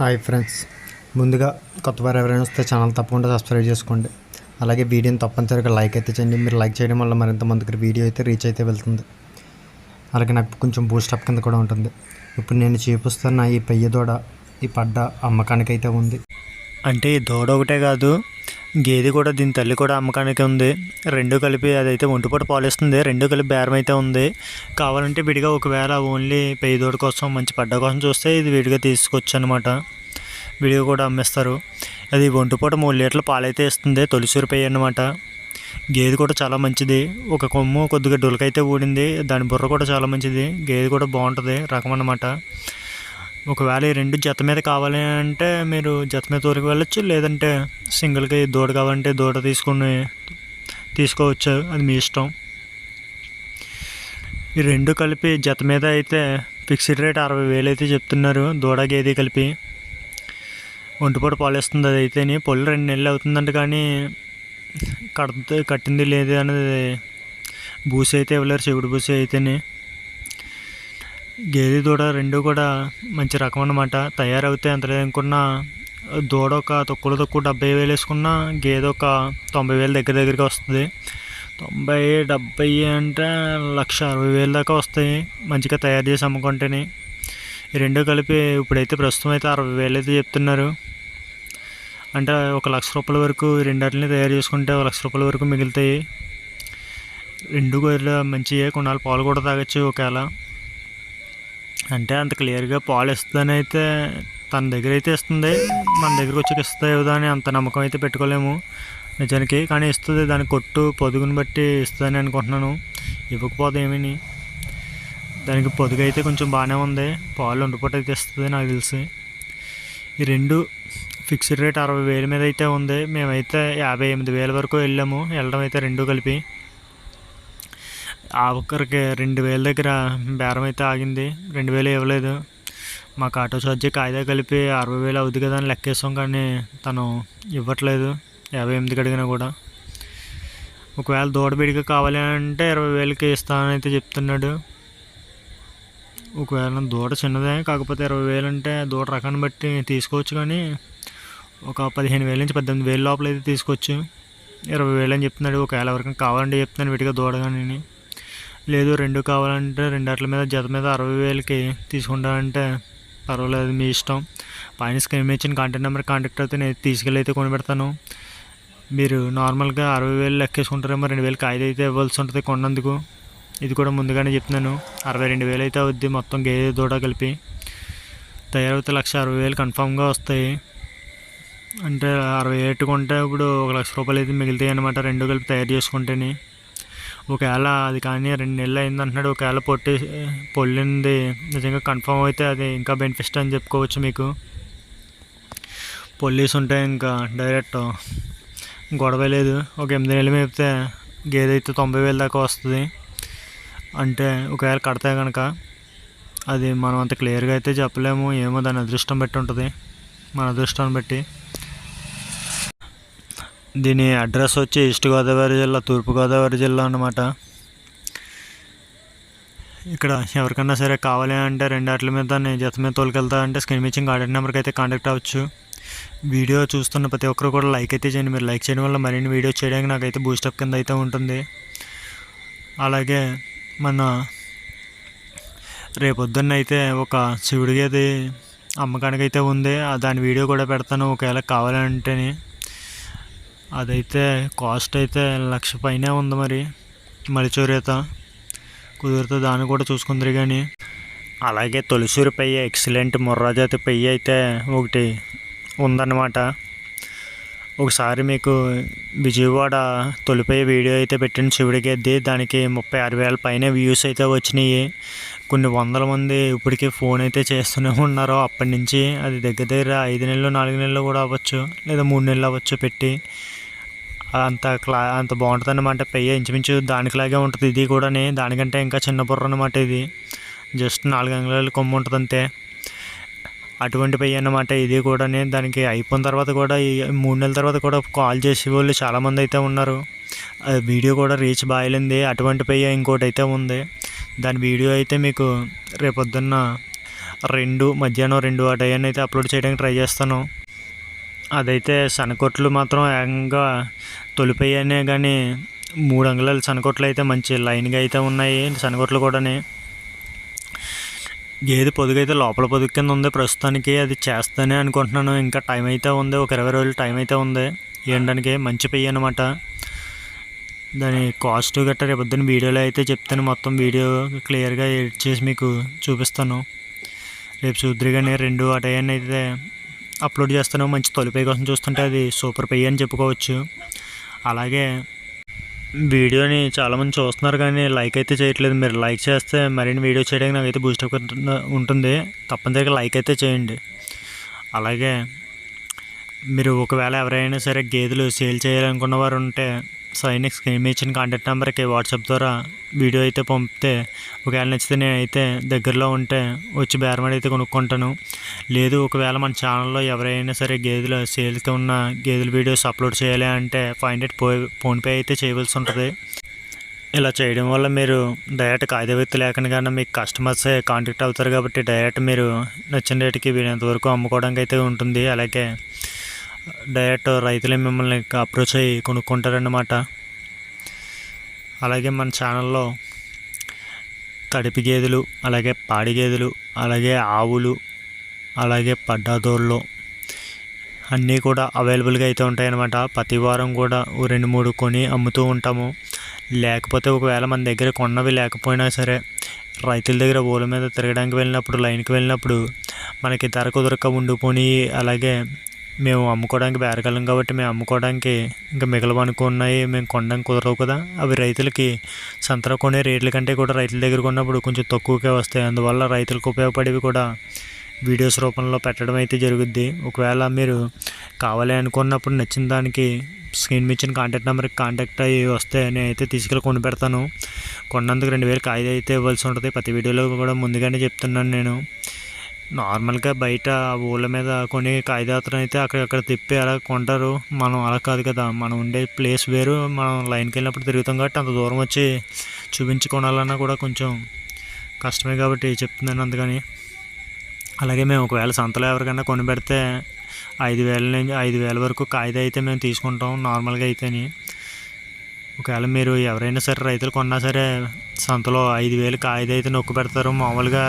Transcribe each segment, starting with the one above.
Hi friends. ముందుగా కొత్త వారు ఎవరైనా వస్తే ఛానల్ తప్పకుండా సబ్స్క్రైబ్ చేసుకోండి. అలాగే వీడియోని తప్పనిసరిగా లైక్ అయితే చేయండి. మీరు లైక్ చేయడం వల్ల మరింత మందికి వీడియో అయితే రీచ్ అయితే వెళ్తుంది. అలాగే నాకు కొంచెం బూస్టప్ కింద కూడా ఉంటుంది. ఇప్పుడు నేను చూపిస్తున్న ఈ పెయ్య దూడ ఈ పడ్డ అమ్మకానికి అయితే ఉంది. అంటే దూడ ఒకటే కాదు గేదె కూడా దీని తల్లి కూడా అమ్మకానికి ఉంది. రెండు కలిపి అదైతే ఒంటిపూట పాలిస్తుంది రెండు కలిపి బేరం అయితే ఉంది. కావాలంటే విడిగా ఒకవేళ ఓన్లీ పెయ్యి దూడ కోసం మంచి పడ్డ కోసం చూస్తే ఇది విడిగా తీసుకొచ్చు అనమాట విడిగా కూడా అమ్మేస్తారు. అది ఒంటిపూట మూడు లీటర్ల పాలైతే ఇస్తుంది తొలిసూరు పెయ్యి అనమాట గేదె కూడా చాలా మంచిది. ఒక కొమ్ము కొద్దిగా డొలకైతే ఊడింది దాని బుర్ర కూడా చాలా మంచిది. గేదె కూడా బాగుంటుంది రకం అన్నమాట. ఒకవేళ ఈ రెండు జత మీద కావాలి అంటే మీరు జత మీద తోలికి వెళ్ళొచ్చు లేదంటే సింగిల్గా దూడ కావాలంటే దూడ తీసుకుని తీసుకోవచ్చు అది మీ ఇష్టం. ఈ రెండు కలిపి జత మీద అయితే ఫిక్స్డ్ రేట్ అరవై వేలు అయితే చెప్తున్నారు దూడ గేదె కలిపి. ఒంటిపూట పాలేస్తుంది అది అయితేని పొల్లు రెండు నెలలు అవుతుందంట కానీ కడుతు కట్టింది లేదు అనేది బూసి అయితే ఇవ్వలేరు చెవిడి బూసి అయితేనే. గేదె దూడ రెండు కూడా మంచి రకం అన్నమాట తయారవుతే ఎంత లేదనుకున్నా దూడ ఒక తొక్కులు తక్కువ డెబ్బై వేలు వేసుకున్నా గేదె ఒక తొంభై వేలు దగ్గర దగ్గరికి వస్తుంది. తొంభై డెబ్బై అంటే లక్ష అరవై వేలు దాకా వస్తాయి మంచిగా తయారు చేసి అమ్ముకుంటేనే. ఈ రెండు కలిపి ఇప్పుడైతే ప్రస్తుతం అయితే అరవై వేలు అయితే చెప్తున్నారు. అంటే ఒక లక్ష రూపాయల వరకు ఈ రెండింటిని తయారు చేసుకుంటే ఒక లక్ష రూపాయల వరకు మిగులుతాయి. రెండు గొర్రెలు మంచిగా కొన్నాళ్ళు పాలు కూడా తాగొచ్చు ఒకవేళ. అంటే అంత క్లియర్గా పాలు ఇస్తుందని అయితే తన దగ్గర అయితే ఇస్తుంది. మన దగ్గరకు వచ్చి ఇస్తుందా అని అంత నమ్మకం అయితే పెట్టుకోలేము. నిజానికి కానీ ఇస్తుంది. దాని కొట్టు పొదుగుని బట్టి ఇస్తుందని అనుకుంటున్నాను. ఇవ్వకపోతే ఏమని? దానికి పొదుగు అయితే కొంచెం బాగానే ఉంది. పాలు ఉండిపోటు అయితే ఇస్తుంది నాకు తెలిసి. ఈ రెండు ఫిక్స్డ్ రేట్ అరవై వేల మీద అయితే ఉంది. మేమైతే యాభై ఎనిమిది వేల వరకు వెళ్ళాము. వెళ్ళడం అయితే రెండు కలిపి. ఆ ఒక్కరికి రెండు వేల దగ్గర బేరం అయితే ఆగింది. రెండు వేలు ఇవ్వలేదు. మాకు ఆటో ఛార్జీ కాయిదా కలిపి అరవై వేలు అవుద్ది కదా అని లెక్కేసాం కానీ తను ఇవ్వట్లేదు. యాభై ఎనిమిదికి అడిగినా కూడా. ఒకవేళ దూడబిడిగా కావాలి అంటే ఇరవై వేలకి ఇస్తానైతే చెప్తున్నాడు. ఒకవేళ దూడ చిన్నదే కాకపోతే ఇరవై వేలు అంటే దూడ రకాన్ని బట్టి తీసుకోవచ్చు కానీ ఒక పదిహేను వేల నుంచి పద్దెనిమిది వేల లోపల అయితే తీసుకోవచ్చు. ఇరవై వేలు అని చెప్తున్నాడు. ఒకవేళ ఎవరికైనా కావాలంటే చెప్తున్నాను విడిగా దూడ కానీ లేదు రెండు కావాలంటే రెండు మీద జత మీద అరవై వేలకి తీసుకుంటానంటే పర్వాలేదు మీ ఇష్టం. పైన స్క్రీన్ ఇచ్చిన కాంటాక్ట్ నెంబర్ కాంటాక్ట్ అయితే నేను తీసుకెళ్ళి అయితే కొనిపెడతాను. మీరు నార్మల్గా అరవై వేలు లెక్కేసుకుంటారేమో రెండు వేలు కాయిదా అయితే ఇవ్వాల్సి ఉంటుంది కొన్నందుకు. ఇది కూడా ముందుగానే చెప్తున్నాను. అరవై రెండు వేలు అయితే అవుద్ది మొత్తం గేదె దూడ కలిపి. తయారవుతే లక్ష అరవై వేలు కన్ఫామ్గా వస్తాయి. అంటే అరవై ఏటు కొంటే ఇప్పుడు ఒక లక్ష రూపాయలు అయితే మిగులుతాయి అనమాట రెండు కలిపి తయారు చేసుకుంటేనే. ఒకవేళ అది కానీ రెండు నెలలు అయింది అంటున్నాడు ఒకవేళ పొట్టి పొల్లింది. నిజంగా కన్ఫర్మ్ అయితే అది ఇంకా బెనిఫిట్ అని చెప్పుకోవచ్చు మీకు. పొల్లీస్ ఉంటే ఇంకా డైరెక్ట్ గొడవ లేదు. ఒక ఎనిమిది నెలలు మేపితే గేదె అయితే తొంభై వేల దాకా వస్తుంది. అంటే ఒకవేళ కడితే కనుక అది మనం అంత క్లియర్గా అయితే చెప్పలేము. ఏమో దాని అదృష్టం బట్టి ఉంటుంది. మన అదృష్టాన్ని బట్టి. దీని అడ్రస్ వచ్చి ఈస్ట్ గోదావరి జిల్లా తూర్పుగోదావరి జిల్లా అన్నమాట. ఇక్కడ ఎవరికన్నా సరే కావాలి అంటే రెండు అట్ల మీద నేను జత మీద తోలుకెళ్తా అంటే స్క్రీన్ ఇచ్చిన కాంటాక్ట్ నెంబర్కి అయితే కాంటాక్ట్ అవ్వచ్చు. వీడియో చూస్తున్న ప్రతి ఒక్కరు కూడా లైక్ అయితే చేయండి. మీరు లైక్ చేయడం వల్ల మరిన్ని వీడియో చేయడానికి నాకైతే బూస్టప్ కింద అయితే ఉంటుంది. అలాగే మన రేపొద్దున్న అయితే ఒక శివుడికి అది అమ్మకానికి అయితే ఉంది దాని వీడియో కూడా పెడతాను. ఒకవేళ కావాలంటేనే అదైతే కాస్ట్ అయితే లక్ష పైనే ఉంది మరి. మలిచూరేత కుదిరితే దాన్ని కూడా చూసుకుందరు కానీ అలాగే తొలిసూరి పెయ్యి ఎక్సలెంట్ ముర్రాజాతి పెయ్యి అయితే ఒకటి ఉందన్నమాట. ఒకసారి మీకు విజయవాడ తొలిపై వీడియో అయితే పెట్టిన శివుడికి ఎద్ది దానికి ముప్పై ఆరు వేల పైన వ్యూస్ అయితే వచ్చినాయి. కొన్ని వందల మంది ఇప్పటికీ ఫోన్ అయితే చేస్తూనే ఉన్నారు అప్పటి నుంచి. అది దగ్గర దగ్గర ఐదు నెలలు నాలుగు నెలలు కూడా అవ్వచ్చు లేదా మూడు నెలలు అవ్వచ్చు పెట్టి. అంత క్లా అంత బాగుంటుంది అనమాట పెయ్య ఇంచుమించు దానికిలాగే ఉంటుంది. ఇది కూడా దానికంటే ఇంకా చిన్న బుర్ర అనమాట ఇది. జస్ట్ నాలుగు అంగుళాల కొమ్ము ఉంటుంది అంతే అటువంటి పెయ్య అన్నమాట. ఇది కూడా దానికి అయిపోయిన తర్వాత కూడా ఈ మూడు నెలల తర్వాత కూడా కాల్ చేసే వాళ్ళు చాలామంది అయితే ఉన్నారు. ఆ వీడియో కూడా రీచ్ బాయలింది అటువంటి పెయ్య ఇంకోటి అయితే ఉంది. దాని వీడియో అయితే మీకు రేపొద్దున్న రెండు మధ్యాహ్నం రెండు ఆ టైం అయితే అప్లోడ్ చేయడానికి ట్రై చేస్తాను. అదైతే శనకొట్లు మాత్రం ఏకంగా తొలిపోయానే కానీ మూడు అంగుళాల శనకొట్లు అయితే మంచి లైన్గా అయితే ఉన్నాయి. శనకొట్లు కూడాని గేదె పొదుగు అయితే లోపల పొదుగు కింద ఉంది. ప్రస్తుతానికి అది చేస్తానే అనుకుంటున్నాను. ఇంకా టైం అయితే ఉంది. ఒక ఇరవై రోజులు టైం అయితే ఉంది. ఏంటానికి మంచి పెయ్యి అనమాట దాని కాస్ట్ గట్రా రేపు పొద్దున్న వీడియోలో అయితే చెప్తాను. మొత్తం వీడియో క్లియర్గా ఎడిట్ చేసి మీకు చూపిస్తాను. రేపు చూద్దరిగానే రెండు అటయన్ అయితే అప్లోడ్ చేస్తాను మంచి తొలిపై కోసం చూస్తుంటే అది సూపర్ పే అని చెప్పుకోవచ్చు. అలాగే వీడియోని చాలామంది చూస్తున్నారు కానీ లైక్ అయితే చేయట్లేదు. మీరు లైక్ చేస్తే మరిన్ని వీడియో చేయడానికి నాకైతే బూస్టప్ ఉంటుంది. తప్పనిసరిగా లైక్ అయితే చేయండి. అలాగే మీరు ఒకవేళ ఎవరైనా సరే గేదెలు సేల్ చేయాలనుకున్న వారు ఉంటే సైనిక్ స్క్రీన్ ఇచ్చిన కాంటాక్ట్ నెంబర్కి వాట్సాప్ ద్వారా వీడియో అయితే పంపితే ఒకవేళ నచ్చితే నేనైతే దగ్గరలో ఉంటే వచ్చి బేరమడి అయితే కొనుక్కుంటాను. లేదు ఒకవేళ మన ఛానల్లో ఎవరైనా సరే గేదెలు సేల్కి ఉన్న గేదెల వీడియోస్ అప్లోడ్ చేయాలి అంటే ఫైవ్ హండ్రెడ్ పో ఫోన్పే అయితే చేయవలసి ఉంటుంది. ఇలా చేయడం వల్ల మీరు డైరెక్ట్ కాగిత వ్యక్తి లేకుండా మీకు కస్టమర్సే కాంటాక్ట్ అవుతారు కాబట్టి డైరెక్ట్ మీరు నచ్చిన రేటుకి వీలైనంత వరకు అమ్ముకోవడానికి అయితే ఉంటుంది. అలాగే డైరెక్ట్ రైతులే మిమ్మల్ని అప్రోచ్ అయ్యి కొనుక్కుంటారన్నమాట. అలాగే మన ఛానల్లో తడిపి గేదెలు అలాగే పాడి గేదెలు అలాగే ఆవులు అలాగే పడ్డాదోళ్ళు అన్నీ కూడా అవైలబుల్గా అయితే ఉంటాయన్నమాట. ప్రతి వారం కూడా ఓ రెండు మూడు కొని అమ్ముతూ ఉంటాము. లేకపోతే ఒకవేళ మన దగ్గర కొన్నవి లేకపోయినా సరే రైతుల దగ్గర ఓల మీద తిరగడానికి వెళ్ళినప్పుడు లైన్కి వెళ్ళినప్పుడు మనకి ధర కుదరక ఉండిపోయి అలాగే మేము అమ్ముకోవడానికి బేరగలం కాబట్టి మేము అమ్ముకోవడానికి ఇంకా మిగలవనుకున్నాయి మేము కొనడానికి కుదరవు కదా. అవి రైతులకి సంతలో కొనే రేట్ల కంటే కూడా రైతుల దగ్గర కొన్నప్పుడు కొంచెం తక్కువకే వస్తాయి. అందువల్ల రైతులకు ఉపయోగపడేవి కూడా వీడియోస్ రూపంలో పెట్టడం అయితే జరుగుద్ది. ఒకవేళ మీరు కావాలి అనుకున్నప్పుడు నచ్చిన దానికి స్క్రీన్ ఇచ్చిన కాంటాక్ట్ నెంబర్కి కాంటాక్ట్ అయ్యి వస్తే నేనైతే తీసుకెళ్ళి కొని పెడతాను. కొన్నందుకు రెండు వేలు కాయిదా అయితే ఇవ్వాల్సి ఉంటుంది. ప్రతి వీడియోలో కూడా ముందుగానే చెప్తున్నాను నేను. నార్మల్గా బయట ఊళ్ళ మీద కొన్ని కాగితాత్రం అయితే అక్కడక్కడ తిప్పి అలా కొంటారు. మనం అలా కాదు కదా మనం ఉండే ప్లేస్ వేరు. మనం లైన్కి వెళ్ళినప్పుడు తిరుగుతాం కాబట్టి అంత దూరం వచ్చి చూపించుకోవాలన్నా కూడా కొంచెం కష్టమే కాబట్టి చెప్తున్నాను అందుకని. అలాగే మేము ఒకవేళ సంతలో ఎవరికైనా కొని పెడితే ఐదు వేల నుంచి ఐదు వేల వరకు కాగితం అయితే మేము తీసుకుంటాం నార్మల్గా అయితేని. ఒకవేళ మీరు ఎవరైనా సరే రైతులు కొన్నా సరే సంతలో ఐదు వేలు కాగితం అయితే నొక్కు పెడతారు. మామూలుగా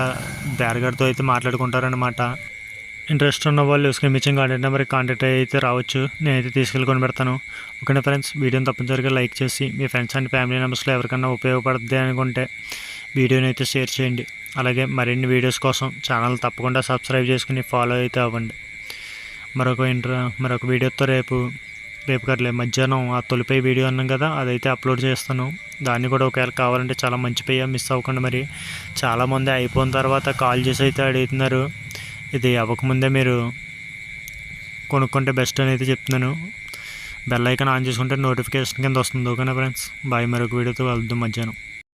బేరగాడితో అయితే మాట్లాడుకుంటారనమాట ఇంట్రెస్ట్ ఉన్న వాళ్ళు స్క్రీన్ కాంటాక్ట్ నెంబర్కి కాంటాక్ట్ అయితే రావచ్చు. నేనైతే తీసుకెళ్ళి కొని పెడతాను. ఓకేనా ఫ్రెండ్స్ వీడియోని తప్పనిసరిగా లైక్ చేసి మీ ఫ్రెండ్స్ అండ్ ఫ్యామిలీ మెంబర్స్లో ఎవరికైనా ఉపయోగపడుతుంది అనుకుంటే వీడియోని అయితే షేర్ చేయండి. అలాగే మరిన్ని వీడియోస్ కోసం ఛానల్ తప్పకుండా సబ్స్క్రైబ్ చేసుకుని ఫాలో అయితే అవ్వండి. మరొక ఇంటర్ మరొక వీడియోతో రేపు రేపు కట్లే మధ్యాహ్నం ఆ తొలిపై వీడియో అన్నాం కదా అదైతే అప్లోడ్ చేస్తాను. దాన్ని కూడా ఒకవేళ కావాలంటే చాలా మంచి పేయ మిస్ అవ్వకుండా మరి. చాలామంది అయిపోయిన తర్వాత కాల్ చేసి అయితే అడుగుతున్నారు. ఇది అవ్వకముందే మీరు కొనుక్కుంటే బెస్ట్ అని అయితే చెప్తున్నాను. బెల్ ఐకాన్ ఆన్ చేసుకుంటే నోటిఫికేషన్ కింద వస్తుంది. ఓకేనా ఫ్రెండ్స్? బాయ్ మరొక వీడియోతో కలుద్దాం మధ్యాహ్నం.